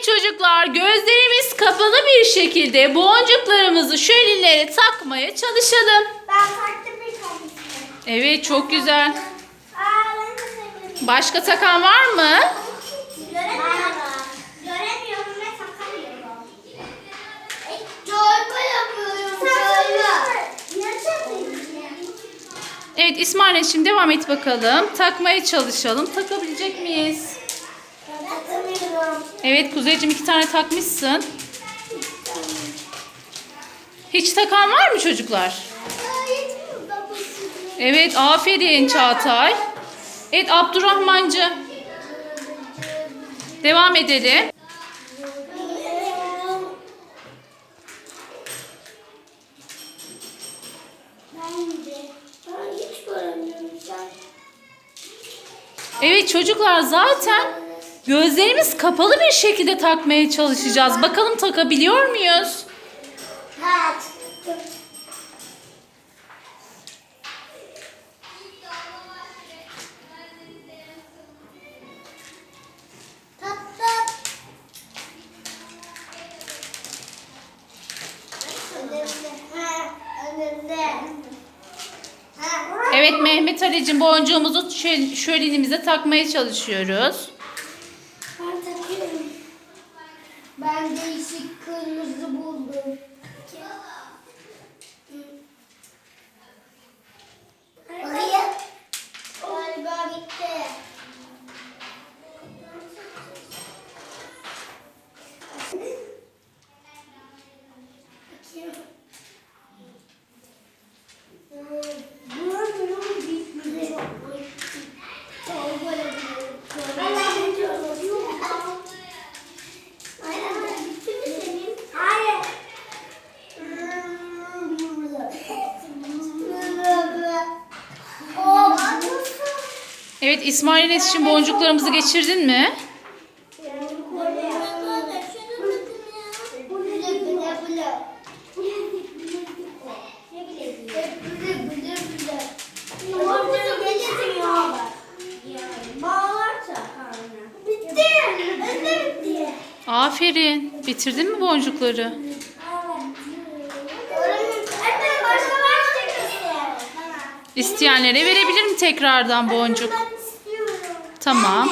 Evet çocuklar gözlerimiz kapalı bir şekilde boncuklarımızı şölinlere takmaya çalışalım. Ben farklı bir tanesini. Evet çok güzel. Aa ben de seviyorum. Başka takan var mı? Göremiyorum. Göremiyorum ve takamıyorum. E, Çorba yapıyorum. Evet İsmail şimdi devam et bakalım. Takmaya çalışalım. Takabilecek miyiz? Evet Kuzeyciğim iki tane takmışsın. Hiç takan var mı çocuklar? Evet aferin Çağatay. Evet Abdurrahmancı. Devam edelim. Evet çocuklar zaten gözlerimiz kapalı bir şekilde takmaya çalışacağız. Bakalım takabiliyor muyuz? Evet. Evet Mehmet Ali'cim boncuğumuzu şöyle, şölenimize takmaya çalışıyoruz. Ben takıyorum. Ben değişik kırmızı buldum. Hayır. Galiba gitti. Bakayım. Görmüyorum bitmedi. Çorba yapıyorum. Çorba yapıyorum. Aynen. Bitti mi senin? Hayır. O Evet İsmail için boncuklarımızı geçirdin mi? Aferin. Bitirdin mi boncukları? Anne başka var mı İsteyenlere verebilirim tekrardan boncuk. Ben istiyorum. Tamam.